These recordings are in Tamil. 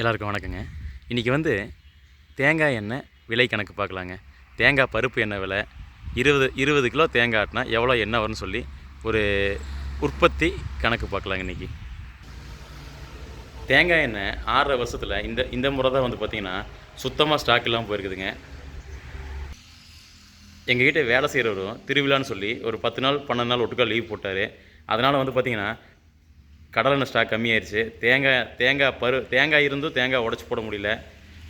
எல்லாருக்கும் வணக்கங்க. இன்றைக்கி வந்து தேங்காய் எண்ணெய் விலை கணக்கு பார்க்கலாங்க. தேங்காய் பருப்பு எண்ணெய் விலை இருபது இருபது கிலோ தேங்காய் ஆட்டினா எவ்வளோ எண்ணெய் வரும்னு சொல்லி ஒரு உற்பத்தி கணக்கு பார்க்கலாங்க இன்றைக்கி தேங்காய் எண்ணெய் ஆறரை வருஷத்தில் இந்த இந்த முறை தான் வந்து பார்த்திங்கன்னா சுத்தமாக ஸ்டாக் இல்லாமல் போயிருக்குதுங்க. எங்கள் கிட்டே வேலை செய்கிறவரும் திருவிழான்னு சொல்லி ஒரு பத்து நாள் பன்னெண்டு நாள் ஒட்டுக்கா லீவ் போட்டார். அதனால் வந்து பார்த்திங்கன்னா கடலெண்ணெய் ஸ்டாக் கம்மியாயிருச்சு. தேங்காய் தேங்காய் பரு தேங்காய் இருந்தும் தேங்காய் உடச்சி போட முடியல.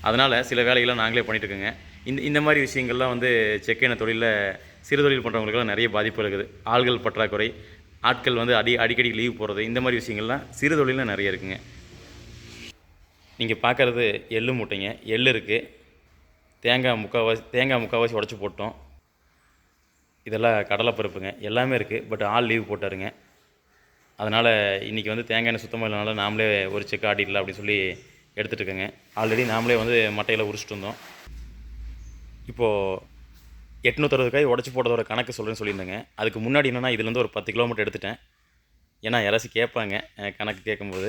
அதனால் சில வேலைகளை நாங்களே பண்ணிட்டுருக்கோங்க. இந்த இந்த மாதிரி விஷயங்கள்லாம் வந்து செக் தொழிலில் சிறு தொழில் பண்ணுறவங்களுக்குலாம் நிறைய பாதிப்பு இருக்குது. ஆள்கள் பற்றாக்குறை ஆட்கள் வந்து அடி அடிக்கடி லீவ் போடுறது இந்த மாதிரி விஷயங்கள்லாம் சிறு தொழிலில் நிறைய இருக்குங்க. நீங்கள் பார்க்குறது எள்ளு மூட்டைங்க. எள்ளு இருக்குது தேங்காய் முக்கால்வாசி தேங்காய் முக்கால்வாசி உடச்சி போட்டோம். இதெல்லாம் கடலைப்பருப்புங்க. எல்லாமே இருக்குது பட் ஆள் லீவ் போட்டாருங்க. அதனால் இன்றைக்கி வந்து தேங்காய் எண்ணெய் சுத்தமாக இல்லைனால நாமளே ஒரு செக் ஆட்டிடலாம் அப்படின்னு சொல்லி எடுத்துகிட்டு இருக்கேங்க ஆல்ரெடி நாமளே வந்து மட்டையில் உரிச்சிட்டு இருந்தோம் இப்போது எட்நூற்றறுபது உடச்சி போட்டதோட கணக்கு சொல்கிறேன்னு சொல்லியிருந்தேங்க. அதுக்கு முன்னாடி என்னென்னா இதுலேருந்து ஒரு பத்து கிலோமீட்டர் எடுத்துட்டேன். ஏன்னா யாராச்சும் கேட்பாங்க கணக்கு கேட்கும்போது.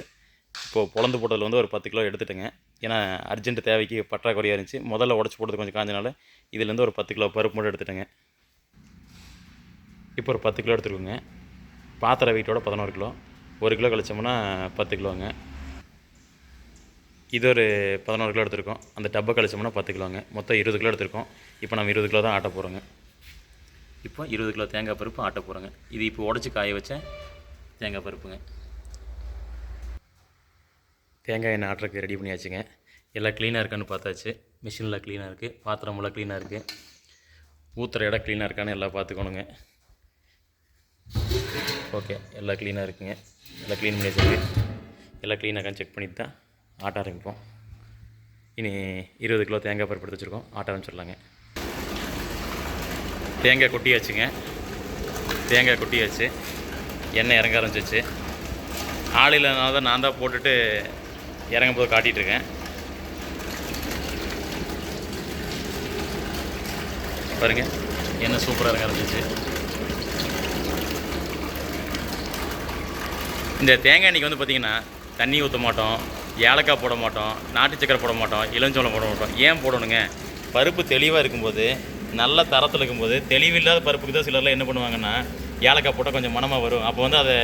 இப்போது பொழந்து போட்டதில் வந்து ஒரு பத்து கிலோ எடுத்துட்டேங்க. ஏன்னா அர்ஜென்ட் தேவைக்கு பற்றாக்குறையாக இருந்துச்சு. முதல்ல உடச்சி போட்டது கொஞ்சம் காஞ்சனால இதுலேருந்து ஒரு பத்து கிலோ பருப்பு மட்டும் எடுத்துட்டேங்க. இப்போ ஒரு பத்து கிலோ எடுத்துருக்கோங்க. பாத்திர வெயிட்டோட பதினோரு கிலோ. ஒரு கிலோ கழிச்சோம்னா பத்து கிலோங்க. இது ஒரு பதினோரு கிலோ எடுத்திருக்கோம். அந்த டப்பை கழிச்சோம்னா பத்து கிலோங்க. மொத்தம் இருபது கிலோ எடுத்திருக்கோம். இப்போ நம்ம இருபது கிலோ தான் ஆட்ட போகிறோங்க இப்போ இருபது கிலோ தேங்காய் பருப்பு ஆட்ட போகிறோங்க இது இப்போ உடச்சி காய வச்ச தேங்காய் பருப்புங்க. தேங்காய் எண்ணெய் ஆட்டுறதுக்கு ரெடி பண்ணியாச்சுங்க. எல்லாம் க்ளீனாக இருக்கான்னு பார்த்தாச்சு. மிஷினில் க்ளீனாக இருக்குது பாத்திரமெல்லாம் க்ளீனாக இருக்குது ஊற்றுற இடம் க்ளீனாக இருக்கான்னு எல்லாம் பார்த்துக்கணுங்க. ஓகே எல்லாம் க்ளீனாக இருக்குங்க. எல்லாம் க்ளீன் பண்ணி வச்சுருக்கு எல்லாம் க்ளீனாக செக் பண்ணிட்டு தான் ஆட்ட ஆரம்பிப்போம். இனி இருபது கிலோ தேங்காய் பருப்பு எடுத்து வச்சுருக்கோம். ஆட்ட ஆரம்பிச்சிடலாங்க தேங்காய் கொட்டியாச்சுங்க. தேங்காய் கொட்டியாச்சு. எண்ணெய் இறங்க ஆரம்பிச்சிச்சு. ஆள் இல்லைனால தான் நான் தான் போட்டுட்டு இறங்கும் போது காட்டிகிட்டு இருக்கேன். எண்ணெய் சூப்பராக இறங்க ஆரம்பிச்சிச்சு. இந்த தேங்காய் எண்ணெய்க்கு வந்து பார்த்திங்கன்னா தண்ணி ஊற்ற மாட்டோம் ஏலக்காய் போட மாட்டோம் நாட்டு சக்கரை போட மாட்டோம் இளஞ்சோளம் போட மாட்டோம். ஏன் போடணுங்க? பருப்பு தெளிவாக இருக்கும்போது நல்ல தரத்தில் இருக்கும்போது தெளிவில்லாத பருப்புக்கு தான் சிலர்லாம் என்ன பண்ணுவாங்கன்னா ஏலக்காய் போட்டால் கொஞ்சம் மனமாக வரும். அப்போ வந்து அதை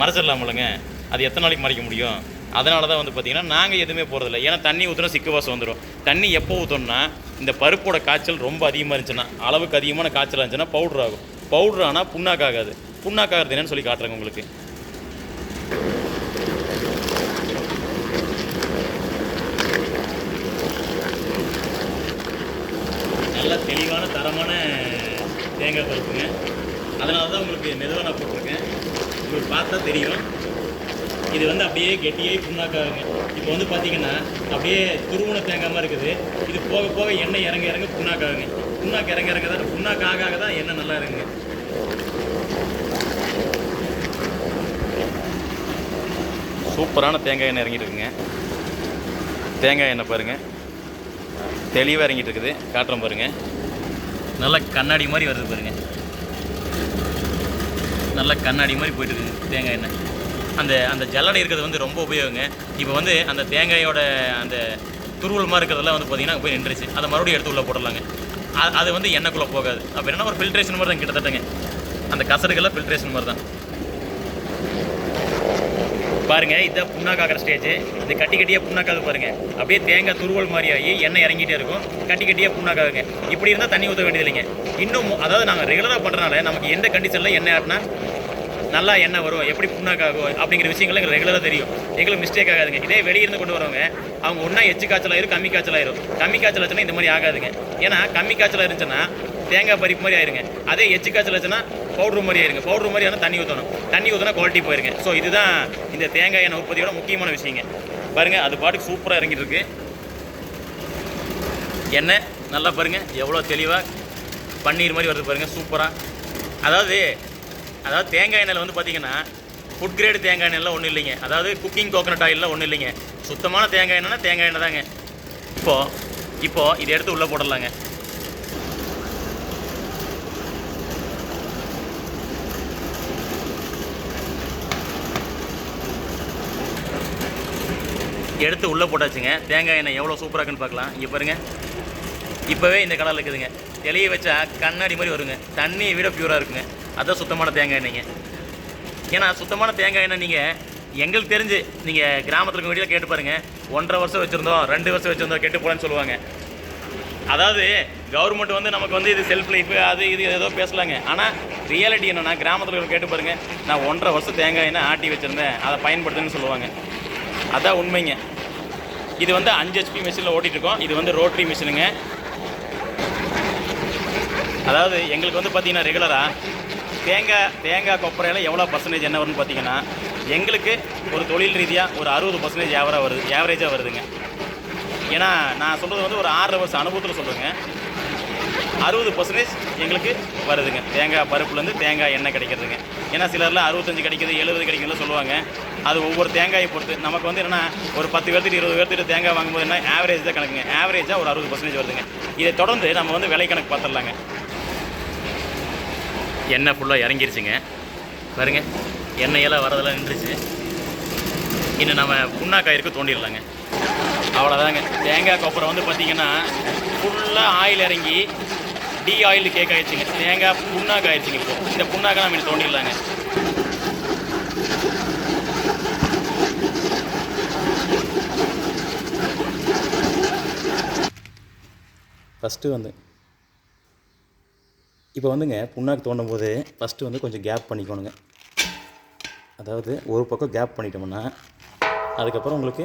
மறைச்சிடலாமலங்க அது எத்தனை நாளைக்கு மறைக்க முடியும்? அதனால தான் வந்து பார்த்திங்கன்னா நாங்கள் எதுவுமே போகிறதில்ல ஏன்னா தண்ணி ஊற்றினா சிக்கு வாசம் வந்துடும் தண்ணி எப்போ ஊற்றணும்னா இந்த பருப்போட காய்ச்சல் ரொம்ப அதிகமாக இருந்துச்சுன்னா அளவுக்கு அதிகமான காய்ச்சல் இருந்துச்சுன்னா பவுடர் ஆகும். பவுடர் ஆனால் புண்ணாக்காகாது புண்ணாக்காகிறது என்னன்னு சொல்லி காட்டுறேங்க உங்களுக்கு நல்ல தெளிவான தரமான தேங்காய் பருப்புங்க. அதனால தான் உங்களுக்கு மெதுவாக நான் போட்டிருக்கேன். உங்களுக்கு பார்த்தா தெரியும். இது வந்து அப்படியே கெட்டியாகி புண்ணாக்காகுங்க. இப்போ வந்து பார்த்தீங்கன்னா அப்படியே துருவன தேங்காய் மாதிரி இருக்குது. இது போக போக எண்ணெய் இறங்க இறங்க புண்ணாக்காகுங்க. புண்ணாக்கு இறங்க இறங்க தான் புண்ணாக்கு ஆக ஆக தான் எண்ணெய் நல்லா இருக்குங்க. சூப்பரான தேங்காய் எண்ணெய் இறங்கிட்டு இருக்குங்க. தேங்காய் எண்ணெய் பாருங்கள் தெளிவாக இறங்கிட்டு இருக்குது. காட்டுறோம் பாருங்கள் நல்ல கண்ணாடி மாதிரி வருது பாருங்க. நல்ல கண்ணாடி மாதிரி போயிட்டு இருக்குது தேங்காய் எண்ணெய். அந்த அந்த ஜல்லடை இருக்கிறது வந்து ரொம்ப உபயோகங்க. இப்போ வந்து அந்த தேங்காயோட அந்த துருவல் மாதிரி இருக்கிறதெல்லாம் வந்து பார்த்திங்கன்னா போய் நின்றுச்சு அதை மறுபடியும் எடுத்து உள்ளே போடலாங்க அது வந்து எண்ணெய்க்குள்ளே போகாது. அப்போ என்னன்னா ஒரு ஃபில்ட்ரேஷன் மாதிரி தான் கிட்டத்தட்டங்க. அந்த கசடுகள்லாம் ஃபில்ட்ரேஷன் மாதிரி தான். பாருங்க இதான் புண்ணாக்காகிற ஸ்டேஜ் இது கட்டி கட்டியாக புண்ணாக்காது பாருங்க. அப்படியே தேங்காய் துருவல் மாதிரி ஆகி எண்ணெய் இறங்கிட்டே இருக்கும். கட்டி கட்டியாக புண்ணாக்காதுங்க இப்படி இருந்தால் தண்ணி ஊற்ற வேண்டியது இல்லைங்க. இன்னும் அதாவது நாங்கள் ரெகுலராக பண்ணுறனால நமக்கு எந்த கண்டிஷனில் எண்ணெய் ஆட்டினா நல்லா எண்ணெய் வரும். எப்படி புண்ணாக்காகும் அப்படிங்கிற விஷயங்கள் எங்களுக்கு ரெகுலராக தெரியும். எங்களுக்கு மிஸ்டேக் ஆகாதுங்க. இதே வெளியிருந்து கொண்டு வரவங்க அவங்க ஒன்றா எச்சு காய்ச்சலாயிரும் கம்மி காய்ச்சலாயிரும் கம்மி காய்ச்சல் ஆச்சுன்னா இந்த மாதிரி ஆகாதுங்க. ஏன்னா கம்மி காய்ச்சலாக இருந்துச்சுன்னா தேங்காய் பறிப்பு மாதிரி ஆயிருங்க. அதே எச்சு காய்ச்சல் வச்சுன்னா பவுடர் மாதிரி ஆயிருங்க. பவுடர் மாதிரி ஆனால் தண்ணி ஊற்றணும் தண்ணி ஊற்றினா குவாலிட்டி போயிருங்க. ஸோ இதுதான் இந்த தேங்காய் எண்ணெய் உற்பத்தியோட முக்கியமான விஷயங்க. பாருங்கள் அது பாட்டுக்கு சூப்பராக இறங்கிட்டு இருக்கு எண்ணெய் நல்லா பாருங்க. எவ்வளோ தெளிவாக பன்னீர் மாதிரி வருது பாருங்கள் சூப்பராக அதாவது அதாவது தேங்காய் எண்ணெயில் வந்து பார்த்தீங்கன்னா ஃபுட் கிரேடு தேங்காய் எண்ணெய்லாம் ஒன்றும் இல்லைங்க. அதாவது குக்கிங் கோகனட் ஆயிலெலாம் ஒன்றும் இல்லைங்க. சுத்தமான தேங்காய் எண்ணெய்னா தேங்காய் எண்ணெய் தாங்க. இப்போது இப்போது இதை எடுத்து உள்ளே போடலாங்க எடுத்து உள்ளே போட்டாச்சுங்க. தேங்காய் எண்ணெய் எவ்வளோ சூப்பராக இருக்குன்னு பார்க்கலாம். இங்கே பாருங்கள் இப்போவே இந்த கலரில் இருக்குதுங்க. தெளிய வச்சா கண்ணாடி மாதிரி வருங்க. தண்ணி விட பியூராக இருக்குங்க. அதுதான் சுத்தமான தேங்காய் எண்ணெய்ங்க. ஏன்னா சுத்தமான தேங்காய் எண்ணெய் நீங்கள் எங்களுக்கு தெரிஞ்சு நீங்கள் கிராமத்தில் இருக்க வீட்டில் கேட்டு பாருங்கள் ஒன்றரை வருஷம் வச்சுருந்தோம் ரெண்டு வருஷம் வச்சுருந்தோம் கெட்டு போலன்னு சொல்லுவாங்க. அதாவது கவர்மெண்ட் வந்து நமக்கு வந்து இது செல்ஃப் லைஃப் அது இது ஏதோ பேசலாங்க. ஆனால் ரியாலிட்டி என்னன்னா கிராமத்தில் கேட்டு பாருங்கள் நான் ஒன்றரை வருஷம் தேங்காய் எண்ணெய் ஆட்டி வச்சுருந்தேன். அதை பயன்படுத்துன்னு சொல்லுவாங்க. அதான் உண்மைங்க. இது வந்து அஞ்சு ஹெச்பி மிஷினில் ஓட்டிகிட்டு இருக்கோம் இது வந்து ரோட்டரி மிஷினுங்க அதாவது எங்களுக்கு வந்து பார்த்தீங்கன்னா ரெகுலராக தேங்காய் தேங்காய் கொப்பரையில் எவ்வளோ பர்சன்டேஜ் என்ன வரும்னு பார்த்தீங்கன்னா எங்களுக்கு ஒரு தொழில் ரீதியாக ஒரு அறுபது பர்சன்டேஜ் ஏவராக வருது ஏவரேஜாக வருதுங்க. ஏன்னா நான் சொல்கிறது வந்து ஒரு ஆறரை வருஷம் அனுபவத்தில் சொல்கிறேங்க அறுபது பர்சன்டேஜ் எங்களுக்கு வருதுங்க. தேங்காய் பருப்புலேருந்து தேங்காய் எண்ணெய் கிடைக்கிறதுங்க. ஏன்னா சிலர்லாம் அறுபத்தஞ்சு கிடைக்குது எழுபது கிடைக்குதுன்னு சொல்லுவாங்க. அது ஒவ்வொரு தேங்காயை பொறுத்து. நமக்கு வந்து என்னென்னா ஒரு பத்து பேர்த்துட்டு இருபது பேர்த்துட்டு தேங்காய் வாங்கும்போது என்ன ஆவரேஜ் தான் கணக்குங்க. ஆவரேஜாக ஒரு அறுபது பர்சன்டேஜ் வருதுங்க. இதை தொடர்ந்து நம்ம வந்து விலை கணக்கு பார்த்துடலாங்க. எண்ணெய் ஃபுல்லாக இறங்கிருச்சுங்க. பாருங்க எண்ணெயெல்லாம் வரதெல்லாம் நின்றுச்சு. இன்னும் நம்ம புண்ணாக்காயிருக்கு தோண்டிடலாங்க. அவ்வளோதாங்க தேங்காய் கொப்பரை வந்து பார்த்தீங்கன்னா ஃபுல்லாக ஆயில் இறங்கி டீ ஆயில் கேக் ஆயிடுச்சுங்க. தேங்காய் புண்ணாக்கு ஆயிடுச்சுங்க இப்போ. இந்த புண்ணாக்கை நம்ம இன்னும் தோண்டிடலாங்க. ஃபஸ்ட்டு வந்து இப்போ வந்துங்க புண்ணாக்கு தோண்டும் போது ஃபஸ்ட்டு வந்து கொஞ்சம் கேப் பண்ணிக்கணுங்க. அதாவது ஒரு பக்கம் கேப் பண்ணிட்டோம்னா அதுக்கப்புறம் உங்களுக்கு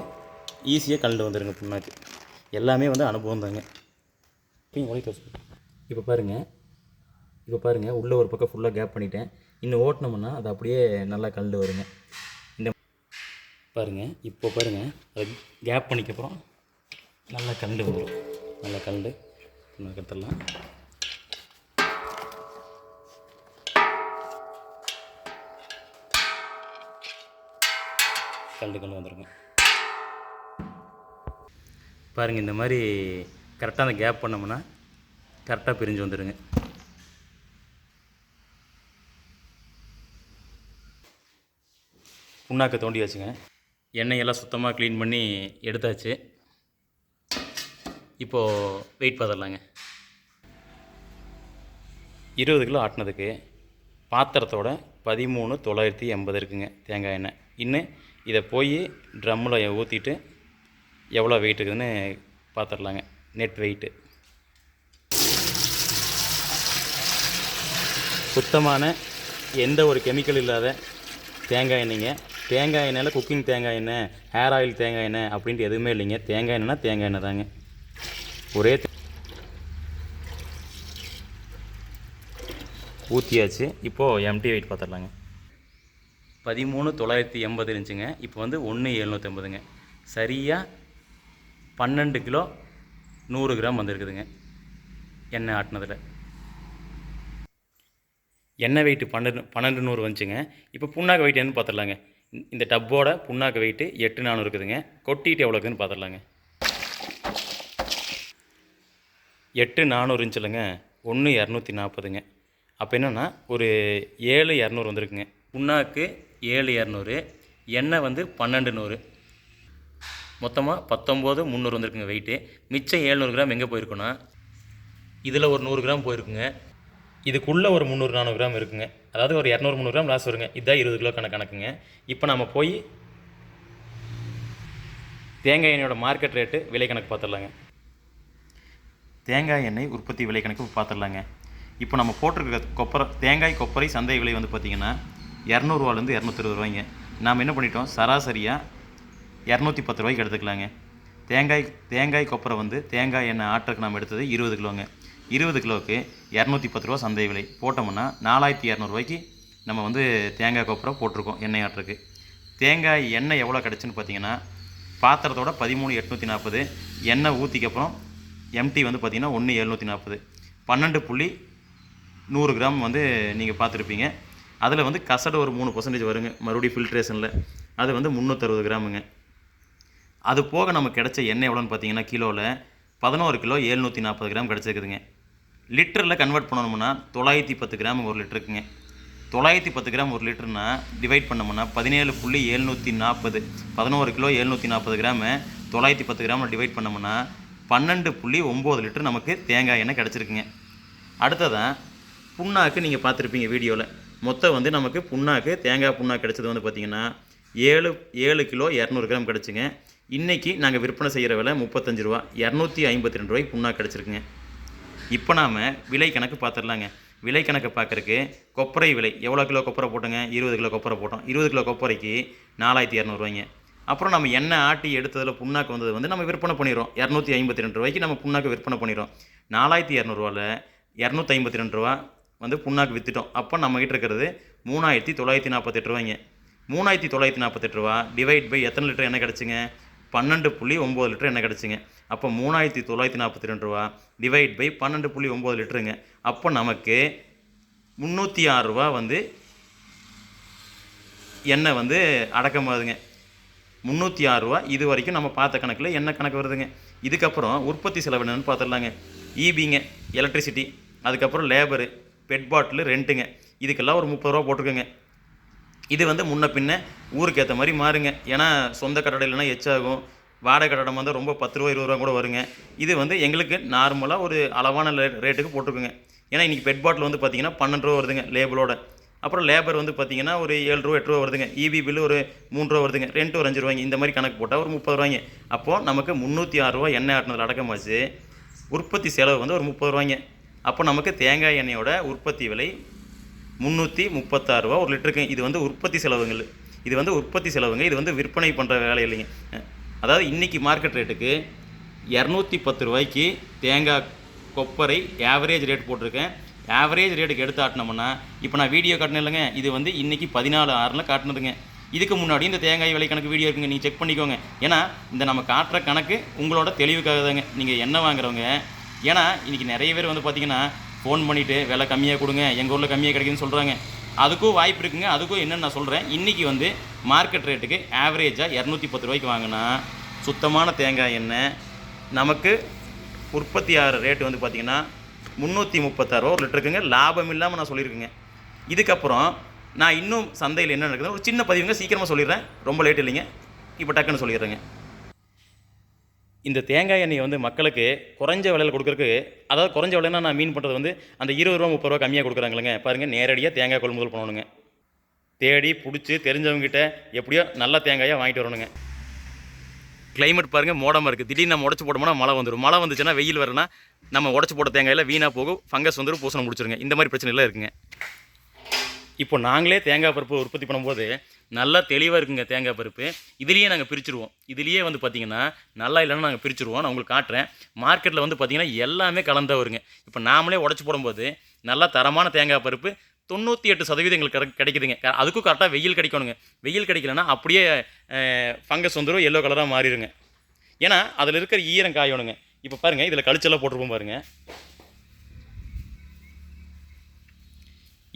ஈஸியாக கண்டு வந்துடுங்க புண்ணாக்கு. எல்லாமே வந்து அனுபவம் தாங்க. இப்போ இப்போ பாருங்கள் இப்போ பாருங்கள் உள்ளே ஒரு பக்கம் ஃபுல்லாக கேப் பண்ணிட்டேன். இன்னும் ஓட்டினோம்னா அது அப்படியே நல்லா கல் வருங்க. இந்த பாருங்கள் இப்போ பாருங்கள் அது கேப் பண்ணிக்கப்புறம் நல்லா கலந்து வரும் நல்லா கலந்து கற்றுலாம் எடுத்துடலாம் கண்டு கலந்து வந்துருங்க. பாருங்கள் இந்த மாதிரி கரெக்டாக அந்த கேப் பண்ணோம்னா கரெக்டாக பிரிஞ்சு வந்துடுங்க புண்ணாக்கை தோண்டியாச்சுங்க. எண்ணெயெல்லாம் சுத்தமாக க்ளீன் பண்ணி எடுத்தாச்சு. இப்போது வெயிட் பார்த்துடலாங்க இருபது கிலோ ஆட்டினதுக்கு பாத்திரத்தோட பதிமூணு தொள்ளாயிரத்தி எண்பது இருக்குங்க தேங்காய் எண்ணெய். இன்னும் இதை போய் ட்ரம்மில் ஊற்றிட்டு எவ்வளோ வெயிட் இருக்குதுன்னு பார்த்துடலாங்க நெட் வெயிட்டு சுத்தமான எந்த ஒரு கெமிக்கல் இல்லாத தேங்காய் எண்ணெய்ங்க. தேங்காய் எண்ணெயில் குக்கிங் தேங்காய் எண்ணெய் ஹேர் ஆயில் தேங்காய் எண்ணெய் அப்படின்ட்டு எதுவுமே இல்லைங்க. தேங்காய் எண்ணெய்னா தேங்காய் எண்ணெய் தாங்க. ஒரே ஊற்றியாச்சு இப்போது எம்டி வெயிட் பார்த்துடலாங்க பதிமூணு தொள்ளாயிரத்தி எண்பது இருந்துச்சுங்க. இப்போ வந்து ஒன்று எழுநூற்றி ஐம்பதுங்க சரியாக பன்னெண்டு கிலோ நூறு கிராம் வந்திருக்குதுங்க. எண்ணெய் ஆட்டினதில். எண்ணெய் வெயிட்டு பன்னெண்டு பன்னெண்டு நூறு வந்துச்சுங்க. இப்போ புண்ணாக்கு வெயிட் என்னன்னு பார்த்துடலாங்க இந்த- டப்போட புண்ணாக்கு வெயிட்டு எட்டு நானூறு இருக்குதுங்க. கொட்டிட்டு எவ்வளோ இருக்குதுன்னு பார்த்துடலாங்க எட்டு நானூறு இருந்துச்சுலங்க ஒன்று இரநூத்தி நாற்பதுங்க அப்போ என்னென்னா ஒரு ஏழு இரநூறு வந்திருக்குங்க. புண்ணாக்கு ஏழு இரநூறு. எண்ணெய் வந்து பன்னெண்டு நூறு. மொத்தமாக பத்தொம்போது முந்நூறு வந்திருக்குங்க வெயிட்டு மிச்சம் ஏழ்நூறு கிராம் எங்கே போயிருக்குன்னா இதில் ஒரு நூறு கிராம் போயிருக்குங்க. இதுக்குள்ளே ஒரு முந்நூறு நானூறு கிராம் இருக்குங்க. அதாவது ஒரு இரநூறு முந்நூறு கிராம் லாஸ் வருங்க. இதுதான் இருபது கிலோ கணக்கு கணக்குங்க. இப்போ நம்ம போய் தேங்காய் எண்ணெயோட மார்க்கெட் ரேட்டு விலை கணக்கு பார்த்துடலாங்க. தேங்காய் எண்ணெய் உற்பத்தி விலை கணக்கு பார்த்துடலாங்க. இப்போ நம்ம போட்டிருக்க கொப்பரை தேங்காய் கொப்பரை சந்தை விலை வந்து பார்த்திங்கன்னா இரநூறுவாலேருந்து இரநூத்தி இருபது ரூபாய்ங்க. நாம் என்ன பண்ணிட்டோம்? சராசரியாக இரநூத்தி பத்து ரூபாய்க்கு எடுத்துக்கலாங்க. தேங்காய் தேங்காய் கொப்பரை வந்து தேங்காய் எண்ணெய் ஆட்டுறதுக்கு நாம் எடுத்தது இருபது கிலோங்க. இருபது கிலோவுக்கு இரநூத்தி பத்து ரூபா சந்தை விலை போட்டோம்னா நாலாயிரத்தி இரநூறுவாய்க்கு நம்ம வந்து தேங்காய் கொப்பரை போட்டிருக்கோம் எண்ணெய் ஆட்டுறதுக்கு தேங்காய் எண்ணெய் எவ்வளோ கிடச்சுன்னு பார்த்தீங்கன்னா பாத்திரத்தோட பதிமூணு எட்நூற்றி நாற்பது எண்ணெய் ஊற்றிக்கப்புறம் எம்டி வந்து பார்த்தீங்கன்னா ஒன்று எழுநூற்றி நாற்பது. பன்னெண்டு புள்ளி நூறு கிராம் வந்து நீங்கள் பார்த்துருப்பீங்க. அதில் வந்து கசடு ஒரு மூணு பர்சன்டேஜ் வருங்க மறுபடியும் ஃபில்ட்ரேஷனில் அது வந்து முந்நூற்றறுபது கிராமுங்க. அது போக நமக்கு கிடச்ச எண்ணெய் எவ்வளோன்னு பார்த்தீங்கன்னா கிலோவில் பதினோரு கிலோ எழுநூற்றி நாற்பது கிராம் கிடச்சிருக்குதுங்க. லிட்டரில் கன்வெர்ட் பண்ணணும்னா தொள்ளாயிரத்தி பத்து கிராம் ஒரு லிட்டருக்குங்க தொள்ளாயிரத்தி பத்து கிராம் ஒரு லிட்டர்னா டிவைட் பண்ணோம்னா பதினேழு புள்ளி எழுநூற்றி நாற்பது பதினோரு கிலோ எழுநூற்றி நாற்பது கிராமு தொள்ளாயிரத்தி பத்து கிராமில் டிவைட் பண்ணோம்னா பன்னெண்டு புள்ளி ஒம்பது லிட்டர் நமக்கு தேங்காய் எண்ணெய் கிடச்சிருக்குங்க. அடுத்ததான் புண்ணாக்கு நீங்கள் பார்த்துருப்பீங்க வீடியோவில் மொத்தம் வந்து நமக்கு புண்ணாக்கு தேங்காய் புண்ணாக்கு கிடச்சது வந்து பார்த்திங்கன்னா ஏழு ஏழு கிலோ இரநூறு கிராம் கிடச்சிங்க. இன்றைக்கி நாங்கள் விற்பனை செய்கிற விலை முப்பத்தஞ்சு ரூபா இரநூத்தி ஐம்பத்தி ரெண்டு ரூபாய்க்கு புண்ணாக்கு கிடச்சிருக்குங்க. இப்போ நாம் விலை கணக்கு பார்த்துடலாங்க. விலை கணக்கு பார்க்குறக்கு கொப்பரை விலை எவ்வளோ கிலோ கொப்பரை போட்டோங்க? இருபது கிலோ கொப்பரை போட்டோம். இருபது கிலோ கொப்பரைக்கு நாலாயிரத்தி இரநூறுவாய்ங்க. அப்புறம் நம்ம எண்ணெய் ஆட்டி எடுத்ததில் புண்ணாக்கு வந்தது வந்து நம்ம விற்பனை பண்ணிடுறோம். இரநூத்தி ஐம்பத்தி ரெண்டு ரூபாய்க்கு நம்ம புண்ணாக்கு விற்பனை பண்ணிடுறோம். நாலாயிரத்தி இரநூறுவாவில் இரநூத்தி ஐம்பத்தி ரெண்டு ரூபா வந்து புண்ணாக்கு விற்றுட்டோம் அப்போ நம்மகிட்ட இருக்கிறது மூணாயிரத்தி தொள்ளாயிரத்தி நாற்பத்தெட்டு ரூபாய்ங்க. மூணாயிரத்தி தொள்ளாயிரத்தி நாற்பத்தெட்டு ரூபா டிவைட் பை எத்தனை லிட்டர் எண்ணெய் கிடச்சிங்க? பன்னெண்டு புள்ளி ஒம்பது லிட்டர் எண்ணெய் கிடச்சிங்க. அப்போ மூணாயிரத்தி தொள்ளாயிரத்தி நாற்பத்தி ரெண்டு ரூபா டிவைட் பை பன்னெண்டு புள்ளி ஒம்பது லிட்டருங்க. அப்போ நமக்கு முந்நூற்றி ஆறு ரூபா வந்து எண்ணெய் வந்து அடக்கமாகுதுங்க முந்நூற்றி ஆறு ரூபா இது வரைக்கும் நம்ம பார்த்த கணக்கில் என்ன கணக்கு வருதுங்க. இதுக்கப்புறம் உற்பத்தி செலவு என்னன்னு பார்த்துடலாங்க. ஈபிங்க எலக்ட்ரிசிட்டி அதுக்கப்புறம் லேபரு பெட் பாட்டிலு ரெண்ட்டுங்க இதுக்கெல்லாம் ஒரு முப்பது ரூபா போட்டிருக்குங்க. இது வந்து முன்ன பின்ன ஊருக்கு ஏற்ற மாதிரி மாறுங்க. ஏன்னா சொந்த கட்டடம் இல்லைன்னா எச்சாகும் வாடகை கட்டடம் வந்து ரொம்ப பத்து ரூபா இருபது ரூபா கூட வருங்க. இது வந்து எங்களுக்கு நார்மலாக ஒரு அளவான ரே- ரேட்டுக்கு போட்டிருக்குங்க ஏன்னா இன்றைக்கி பெட் பாட்டில் வந்து பார்த்தீங்கன்னா பன்னெண்டு ரூபா வருதுங்க லேபிளோட அப்புறம் லேபர் வந்து பார்த்தீங்கன்னா ஒரு ஏழு ரூபா எட்டு ரூபா வருதுங்க. இபி பில்லு ஒரு மூணு ரூபா வருதுங்க. ரெண்டு ஒரு அஞ்சு ரூபாய்ங்க. இந்த மாதிரி கணக்கு போட்டால் ஒரு முப்பது ரூபாய்ங்க. அப்போது நமக்கு முந்நூற்றி ஆறு ரூபா எண்ணெய் ஆட்டினதில் அடக்கமாச்சு. உற்பத்தி செலவு வந்து ஒரு முப்பது ரூபாய்ங்க. அப்போ நமக்கு தேங்காய் எண்ணெயோட உற்பத்தி விலை முந்நூற்றி முப்பத்தாறு ரூபா ஒரு லிட்டருக்கு இது வந்து உற்பத்தி செலவுங்கள் இது வந்து உற்பத்தி செலவுங்க. இது வந்து விற்பனை பண்ணுற வேலை இல்லைங்க. அதாவது இன்றைக்கி மார்க்கெட் ரேட்டுக்கு இரநூத்தி பத்து ரூபாய்க்கு தேங்காய் கொப்பரை ஆவரேஜ் ரேட் போட்டிருக்கேன். ஆவரேஜ் ரேட்டுக்கு எடுத்து ஆட்டினோம்னா இப்போ நான் வீடியோ காட்டினேன் இல்லைங்க. இது வந்து இன்றைக்கி பதினாலு ஆறில் காட்டினதுங்க. இதுக்கு முன்னாடி இந்த தேங்காய் விலை கணக்கு வீடியோ இருக்குங்க. நீங்கள் செக் பண்ணிக்கோங்க. ஏன்னா இந்த நம்ம காட்டுற கணக்கு உங்களோட தெளிவுக்காக தாங்க நீங்கள் என்ன வாங்குறவங்க. ஏன்னா இன்றைக்கி நிறைய பேர் வந்து பார்த்தீங்கன்னா ஃபோன் பண்ணிவிட்டு விலை கம்மியாக கொடுங்க எங்கள் ஊரில் கம்மியாக கிடைக்குதுன்னு சொல்கிறாங்க அதுக்கும் வாய்ப்பு இருக்குங்க. அதுக்கும் என்னென்னு நான் சொல்கிறேன் இன்றைக்கி வந்து மார்க்கெட் ரேட்டுக்கு ஆவரேஜாக இரநூத்தி பத்து ரூபாய்க்கு வாங்கினா சுத்தமான தேங்காய் எண்ணெய் நமக்கு உற்பத்தி ஆகிற ரேட்டு வந்து பார்த்திங்கன்னா முந்நூற்றி முப்பத்தாறு ரூபா ஒரு லிட்டருக்குங்க லாபம் இல்லாமல் நான் சொல்லியிருக்கேங்க. இதுக்கப்புறம் நான் இன்னும் சந்தையில் என்ன நடக்குதுன்னு ஒரு சின்ன பதிவுங்க சீக்கிரமாக சொல்லிடுறேன். ரொம்ப லேட் இல்லைங்க. இப்போ டக்குன்னு சொல்லிடுறேங்க. இந்த தேங்காய் எண்ணெயை வந்து மக்களுக்கு குறைஞ்ச விலையில் கொடுக்குறக்கு அதாவது குறைஞ்ச விலைன்னா நான் மீன் பண்ணுறது வந்து அந்த இருபது ரூபா முப்பது ரூபா கம்மியாக கொடுக்குறாங்களுங்க பாருங்கள் நேரடியாக தேங்காய் கொள்முதல் பண்ணணுங்க. தேடி பிடிச்சி தெரிஞ்சவங்ககிட்ட எப்படியோ நல்ல தேங்காயாக வாங்கிட்டு வரணுங்க. கிளைமேட் பாருங்கள் மோடமாக இருக்குது திடீர்னு நம்ம உடச்சி போட்டோம்னா மழை வந்துடும் மழை வந்துச்சுன்னா வெயில் வரனா நம்ம உடச்சி போட்ட தேங்காயில் வீணாக போகும். ஃபங்கஸ் வந்துடும் பூசணம் முடிச்சிருங்க. இந்த மாதிரி பிரச்சனைலாம் இருக்குங்க. இப்போ நாங்களே தேங்காய் பருப்பு உற்பத்தி பண்ணும்போது நல்லா தெளிவாக இருக்குங்க தேங்காய் பருப்பு. இதுலேயே நாங்கள் பிரிச்சுருவோம். இதுலேயே வந்து பார்த்தீங்கன்னா நல்லா இல்லைன்னா நாங்கள் பிரிச்சுருவோம். நான் உங்களுக்கு காட்டுறேன். மார்க்கெட்டில் வந்து பார்த்திங்கன்னா எல்லாமே கலந்தா வருங்க இப்போ நாமளே உடச்சி போடும்போது நல்லா தரமான தேங்காய் பருப்பு தொண்ணூற்றி எட்டு சதவீதம் எங்களுக்கு கிடைக்குதுங்க. அதுக்கும் கரெக்டாக வெயில் கிடைக்கணுங்க. வெயில் கிடைக்கலன்னா அப்படியே ஃபங்கஸ் வந்துடும் எல்லோ கலராக மாறிடுங்க. ஏன்னா அதில் இருக்கிற ஈரம் காயணுங்க இப்போ பாருங்கள் இதில் கழிச்செல்லாம் போட்டிருப்போம் பாருங்கள்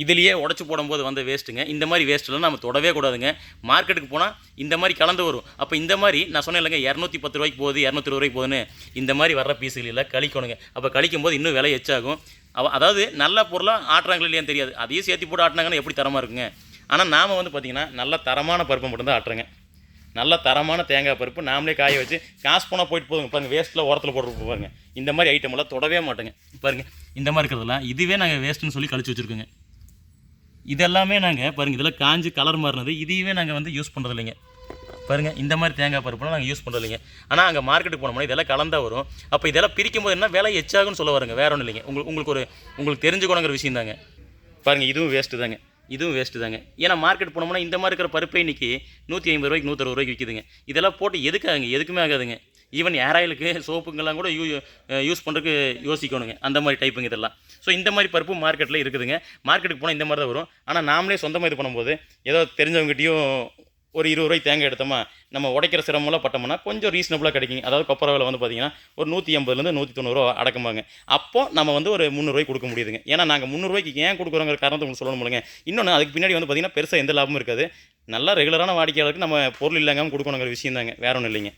இதுலேயே உடச்சி போடும்போது வந்த வேஸ்ட்டுங்க இந்த மாதிரி வேஸ்ட்டெல்லாம் நம்ம தொடவே கூடாதுங்க. மார்க்கெட்டுக்கு போனால் இந்த மாதிரி கலந்து வரும். அப்போ இந்த மாதிரி நான் சொன்னேன் இல்லைங்க இரநூத்தி பத்து ரூபாய்க்கு போகுது இரநூத்தி இருபது ரூபாய்க்கு போகுதுன்னு. இந்த மாதிரி வர்ற பீஸுகளில் கழிக்கணுங்க. அப்போ கழிக்கும் போது இன்னும் விலை எச்சாகும். அவ அதாவது நல்ல பொருளாக ஆட்டுறாங்களோ இல்லையான்னு தெரியாது. அதையும் சேர்த்து போட்டு ஆட்டினாங்கன்னா எப்படி தரமாக இருக்குங்க? ஆனால் நாம் வந்து பார்த்திங்கன்னா நல்ல தரமான பருப்பை மட்டும்தான் ஆட்டுறேங்க. நல்ல தரமான தேங்காய் பருப்பு நாமளே காய வச்சு காசு போனால் போயிட்டு போதுங்க. பாருங்கள் வேஸ்ட்டில் ஓரத்தில் போட்டு பாருங்கள் இந்த மாதிரி ஐட்டம் எல்லாம் தொடவே மாட்டேங்க. பாருங்கள் இந்த மாதிரி இருக்கிறதெல்லாம் இதுவே நாங்கள் வேஸ்ட்டுன்னு சொல்லி கழிச்சு வச்சுருக்கோங்க. இதெல்லாமே நாங்கள் பாருங்கள் இதெல்லாம் காஞ்சு கலர் மாறினது. இதையவே நாங்கள் வந்து யூஸ் பண்ணுறது இல்லைங்க பாருங்கள் இந்த மாதிரி தேங்காய் பருப்புலாம் நாங்கள் யூஸ் பண்ணுறது இல்லைங்க ஆனால் அங்கே மார்க்கெட்டுக்கு போனோம்னா இதெல்லாம் கலந்தா வரும். அப்போ இதெல்லாம் பிரிக்கும் போது என்ன விலை எச்சாகும்னு சொல்ல வருங்க. வேற ஒன்றும் இல்லைங்க. உங்களுக்கு உங்களுக்கு ஒரு உங்களுக்கு தெரிஞ்சுக்கணுங்கிற விஷயம் தாங்க. பாருங்கள் இதுவும் வேஸ்ட்டு தாங்க. இதுவும் வேஸ்ட்டு தாங்க. ஏன்னா மார்க்கெட் போனோம்னா இந்த மாதிரி இருக்கிற பருப்பை இன்னைக்கு நூற்றி ஐம்பது ரூபாய்க்கு நூற்றறுபது ரூபாய்க்கு விற்கிதுங்க இதெல்லாம் போட்டு எதுக்காகுங்க? எதுக்குமே ஆகாதுங்க. ஈவன் ஏர் ஆயிலுக்கு சோப்புங்கெல்லாம் கூட யூ யூஸ் பண்ணுறதுக்கு யோசிக்கணுங்க. அந்த மாதிரி டைப்புங்க இதெல்லாம். ஸோ இந்த மாதிரி பருப்பு மார்க்கெட்டில் இருக்குதுங்க. மார்க்கெட்டுக்கு போனால் இந்த மாதிரி தான் வரும். ஆனால் நாமளே சொந்தமாக இது பண்ணும்போது ஏதோ தெரிஞ்சவங்ககிட்டயும் ஒரு இருபது ரூபாய் தேங்காய் எடுத்தோமா நம்ம உடைக்கிற சிரமம்லாம் பட்டோம்னா கொஞ்சம் ரீசனபுளாக கிடைக்குங்க. அதாவது கொப்பரை விலை வந்து பார்த்தீங்கன்னா ஒரு நூற்றி எண்பதுலேருந்து நூற்றி தொண்ணூறுரூவா அடக்கமாங்க. அப்போ நம்ம வந்து ஒரு முந்நூறுரூவாய்க்கு கொடுக்க முடியுதுங்க. ஏன்னா நாங்கள் முந்நூறுரூவாய்க்கு ஏன் கொடுக்குறோங்கிற காரணத்தை உங்களுக்கு சொல்லணும் இல்லைங்க. இன்னொன்று அதுக்கு பின்னாடி வந்து பார்த்தீங்கன்னா பெருசாக எந்த லாபமும் இருக்காது. நல்லா ரெகுலரான வாடிக்கையாளருக்கு நம்ம பொருள் இல்லாமல் கொடுக்கணுங்கிற விஷயம் தாங்க வேற ஒன்றும் இல்லைங்க.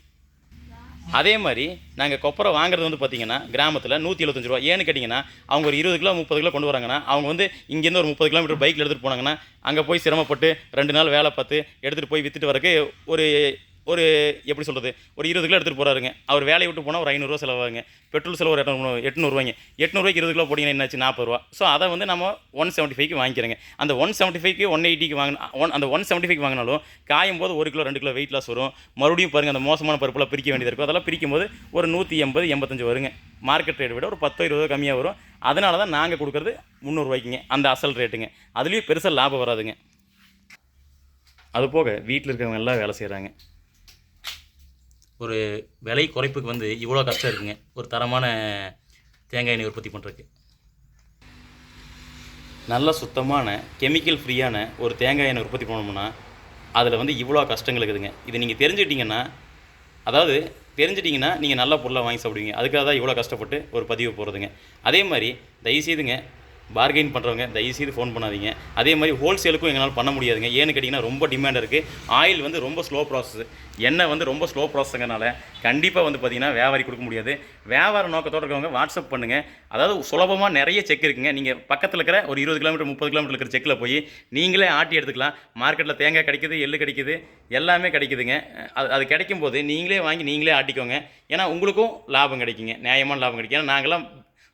அதே மாதிரி நாங்கள் கொப்பரை வாங்குறது வந்து பார்த்தீங்கன்னா கிராமத்தில் நூற்றி எழுபத்தஞ்சு ரூபா. ஏன்னு கேட்டிங்கன்னா அவங்க ஒரு இருபது கிலோ முப்பது கிலோ கொண்டு வராங்கன்னா அவங்க வந்து இங்கேருந்து ஒரு முப்பது கிலோமீட்டர் பைக்கில் எடுத்துகிட்டு போனாங்கன்னா அங்கே போய் சிரமப்பட்டு ரெண்டு நாள் வேலை பார்த்து எடுத்துகிட்டு போய் விற்றுட்டு வரக்கு ஒரு ஒரு எப்படி சொல்கிறது ஒரு இருபது கிலோ எடுத்துகிட்டு போகிறாருங்க அவர் வேலையை விட்டு போனால் ஒரு ஐநூறுரூவா செலவாகுங்க. பெட்ரோல் செலவு ஒரு எட்நூறு எட்நூறுவாங்க எட்நூறுவாய்க்கு இருபது கிலோ போட்டிங்கன்னா என்னாச்சு? நாற்பது ரூபா. ஸோ அதை வந்து நம்ம ஒன் செவன்ட்டி ஃபைவ்க்கு வாங்கிக்கிறேங்க. அந்த ஒன் செவன்ட்டி ஃபைவ்க்கு ஒன் எயிட்டிக்கு வாங்கினா ஒன் அந்த ஒன் செவன்ட்டி ஃபைவ் வாங்கினாலும் காயும் போது ஒரு கிலோ ரெண்டு கிலோ வெயிட் லாஸ் வரும். மறுபடியும் பாருங்கள் அந்த மோசமான பருப்பெல்லாம் பிரிக்க வேண்டியது இருக்கும். அதெல்லாம் பிரிக்கும் போது ஒரு நூற்றி எண்பது எண்பத்தஞ்சு வருங்க. மார்க்கெட் ரேட் விட ஒரு பத்தோ இருபதோ கம்மியாக வரும். அதனால தான் நாங்கள் கொடுக்குறது முந்நூறுரூவாய்க்குங்க அந்த அசல் ரேட்டுங்க அதுலேயும் பெருசாக லாபம் வராதுங்க. அது போக வீட்டில் இருக்கிறவங்க எல்லாம் வேலை செய்கிறாங்க ஒரு விலை குறைப்புக்கு வந்து இவ்வளோ கஷ்டம் இருக்குங்க. ஒரு தரமான தேங்காய் எண்ணெய் உற்பத்தி பண்ணுறதுக்கு நல்ல சுத்தமான கெமிக்கல் ஃப்ரீயான ஒரு தேங்காய் எண்ணெய் உற்பத்தி பண்ணோம்னா அதில் வந்து இவ்வளோ கஷ்டங்கள் இருக்குதுங்க. இது நீங்கள் தெரிஞ்சுக்கிட்டிங்கன்னா அதாவது தெரிஞ்சிட்டிங்கன்னா நீங்கள் நல்ல பொருளை வாங்கி சாப்பிடுவீங்க. அதுக்காக தான் இவ்வளோ கஷ்டப்பட்டு ஒரு பதிவு போகிறதுங்க அதே மாதிரி தயவுசெய்துங்க பார்கெயின் பண்ணுறவங்க தயவுசெய்து ஃபோன் பண்ணாதீங்க. அதே மாதிரி ஹோல்சேலுக்கும் எங்களால் பண்ண முடியாதுங்க. ஏன்னு கேட்டிங்கன்னா ரொம்ப டிமாண்ட் இருக்குது ஆயில் வந்து ரொம்ப ஸ்லோ ப்ராசஸ் எண்ணெய் வந்து ரொம்ப ஸ்லோ ப்ராசஸ்ங்கிறனால கண்டிப்பாக வந்து பார்த்திங்கன்னா வியாபாரி கொடுக்க முடியாது. வியாபார நோக்கத்தோடு இருக்கவங்க வாட்ஸ்அப் பண்ணுங்கள் அதாவது சுலபமாக நிறைய செக் இருக்குங்க. நீங்கள் பக்கத்தில் இருக்கிற ஒரு இருபது கிலோமீட்டர் முப்பது கிலோமீட்டர் இருக்கிற செக்கில் போய் நீங்களே ஆட்டி எடுத்துக்கலாம். மார்க்கெட்டில் தேங்காய் கிடைக்குது எள்ளு கிடைக்குது எல்லாமே கிடைக்குதுங்க. அது அது கிடைக்கும் போது நீங்களே வாங்கி நீங்களே ஆட்டிக்கோங்க. ஏன்னா உங்களுக்கும் லாபம் கிடைக்குங்க. நியாயமான லாபம் கிடைக்கும். ஏன்னா நாங்களாம்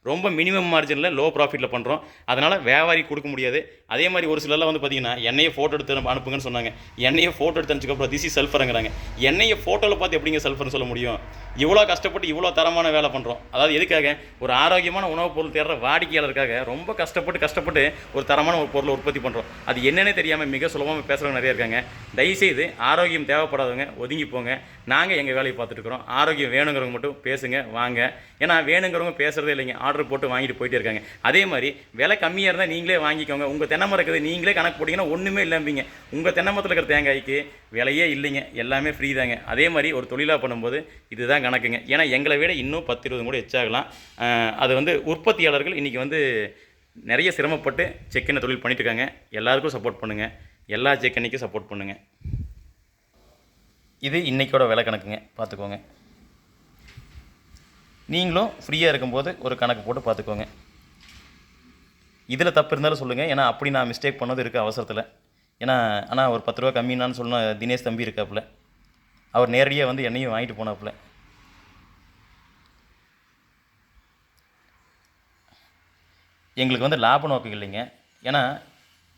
ரொம்ப மினிமம் மார்ஜினில் லோ ப்ராஃபிட்டில் பண்ணுறோம் அதனால் வியாபாரி கொடுக்க முடியாது. அதே மாதிரி ஒரு சிலர்லாம் வந்து பார்த்தீங்கன்னா எண்ணெயை ஃபோட்டோ எடுத்து அனுப்புங்கன்னு சொன்னாங்க. எண்ணெயை ஃபோட்டோ எடுத்து அனுப்பிச்சக்கப்புறம் திசி சல்ஃபருங்கிறாங்க எண்ணெயை ஃபோட்டோவில் பார்த்து எப்படிங்க சல்ஃபர்னு சொல்ல முடியும்? இவ்வளோ கஷ்டப்பட்டு இவ்வளோ தரமான வேலை பண்ணுறோம் அதாவது எதுக்காக? ஒரு ஆரோக்கியமான உணவுப் பொருள் தேடுற வாடிக்கையாளருக்காக ரொம்ப கஷ்டப்பட்டு கஷ்டப்பட்டு ஒரு தரமான ஒரு பொருளை உற்பத்தி பண்ணுறோம் அது என்னென்னே தெரியாமல் மிக சுலபமாக பேசுகிறவங்க நிறைய இருக்காங்க. தயவுசெய்து ஆரோக்கியம் தேவைப்படாதவங்க ஒதுங்கி போங்க. நாங்கள் எங்கள் வேலையை பார்த்துட்டு இருக்கிறோம். ஆரோக்கியம் வேணுங்கிறவங்க மட்டும் பேசுங்க வாங்க. ஏன்னா வேணுங்கிறவங்க பேசுகிறதே இல்லைங்க. ஆர்டர் போட்டு வாங்கிட்டு போயிட்டே இருக்காங்க. அதே மாதிரி விலை கம்மியாக இருந்தால் நீங்களே வாங்கிக்கோங்க. உங்கள் தென்னை இருக்குது நீங்களே கணக்கு போட்டிங்கன்னா ஒன்றுமே இல்லைம்பிங்க உங்கள் தென்னை மரத்தில் இருக்கிற தேங்காய்க்கு விலையே இல்லைங்க. எல்லாமே ஃப்ரீ தாங்க. அதே மாதிரி ஒரு தொழிலாக பண்ணும்போது இதுதான் கணக்குங்க. ஏன்னா எங்களை விட இன்னும் பத்து இருபது கூட எச்சாகலாம். அது வந்து உற்பத்தியாளர்கள் இன்றைக்கி வந்து நிறைய சிரமப்பட்டு செக்கெண்ணை தொழில் பண்ணிட்டு இருக்காங்க. எல்லாருக்கும் சப்போர்ட் பண்ணுங்கள் எல்லா செக்கெண்ணைக்கும் சப்போர்ட் பண்ணுங்கள் இது இன்றைக்கோட விலை கணக்குங்க. பார்த்துக்கோங்க. நீங்களும் ஃப்ரீயாக இருக்கும்போது ஒரு கணக்கு போட்டு பார்த்துக்கோங்க. இதில் தப்பு இருந்தாலும் சொல்லுங்கள் ஏன்னா அப்படி நான் மிஸ்டேக் பண்ணது இருக்குது அவசரத்தில். ஏன்னா ஆனால் ஒரு பத்து ரூபா கம்மினான்னு சொன்ன தினேஷ் தம்பி இருக்காப்புல. அவர் நேரடியாக வந்து என்னையும் வாங்கிட்டு போனாப்புல. எங்களுக்கு வந்து லாப நோக்கம் இல்லைங்க. ஏன்னா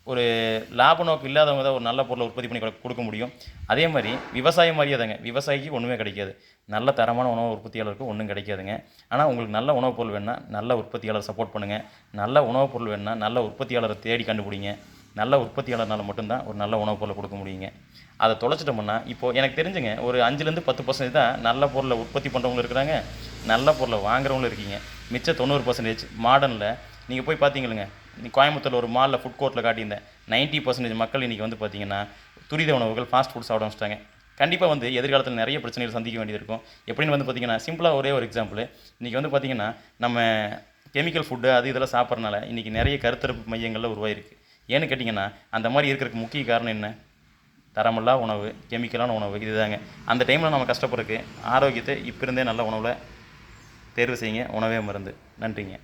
ஒரு லாப நோக்கு இல்லாதவங்க தான் ஒரு நல்ல பொருளை உற்பத்தி பண்ணி கொடுக்க முடியும். அதே மாதிரி விவசாயம் மாதிரியே தாங்க விவசாயிக்கு ஒன்றுமே கிடைக்காது. நல்ல தரமான உணவு உற்பத்தியாளருக்கு ஒன்றும் கிடைக்காதுங்க. ஆனால் உங்களுக்கு நல்ல உணவுப் பொருள் வேணுன்னா நல்ல உற்பத்தியாளர் சப்போர்ட் பண்ணுங்கள் நல்ல உணவுப் பொருள் வேணுன்னா நல்ல உற்பத்தியாளரை தேடி கண்டுபிடிங்க. நல்ல உற்பத்தியாளர்னால மட்டும்தான் ஒரு நல்ல உணவுப் பொருளை கொடுக்க முடியுங்க. அதை தொலைச்சிட்டோம்னா இப்போது எனக்கு தெரிஞ்சுங்க ஒரு அஞ்சுலேருந்து பத்து பர்சன்டேஜ் தான் நல்ல பொருளை உற்பத்தி பண்ணுறவங்க இருக்கிறாங்க நல்ல பொருளை வாங்குறவங்களும் இருக்கீங்க. மிச்சம் தொண்ணூறு பர்சன்டேஜ் மாடர்னில் நீங்கள் போய் பார்த்தீங்களுங்க இன்னைக்கு கோயம்புத்தூர் ஒரு மாலில் ஃபுட் கோர்ட்டில் காட்டியிருந்தேன். 90% பர்சன்டேஜ் மக்கள் இன்றைக்கி வந்து பார்த்தீங்கன்னா துரித உணவுகள் ஃபாஸ்ட் ஃபுட் சாப்பிட ஆரம்பிச்சிட்டாங்க. கண்டிப்பாக வந்து எதிர்காலத்தில் நிறைய பிரச்சனைகள் சந்திக்க வேண்டியது இருக்கும் எப்படின்னு வந்து பார்த்தீங்கன்னா சிம்பிளாக ஒரே ஒரு எக்ஸாம்பிள் இன்றைக்கி வந்து பார்த்தீங்கன்னா நம்ம கெமிக்கல் ஃபுட்டு அது இதெல்லாம் சாப்பிட்றனால இன்றைக்கி நிறைய கருத்தரப்பு மையங்களில் உருவாயிருக்கு. ஏன்னு கேட்டிங்கன்னா அந்த மாதிரி இருக்கிறதுக்கு முக்கிய காரணம் என்ன? தரமில்லா உணவு கெமிக்கலான உணவு இதுதாங்க. அந்த டைமில் நம்ம கஷ்டப்படுறதுக்கு ஆரோக்கியத்தை இப்போ இருந்தே நல்ல உணவில் தேர்வு செய்யுங்க. உணவே மருந்து. நன்றிங்க.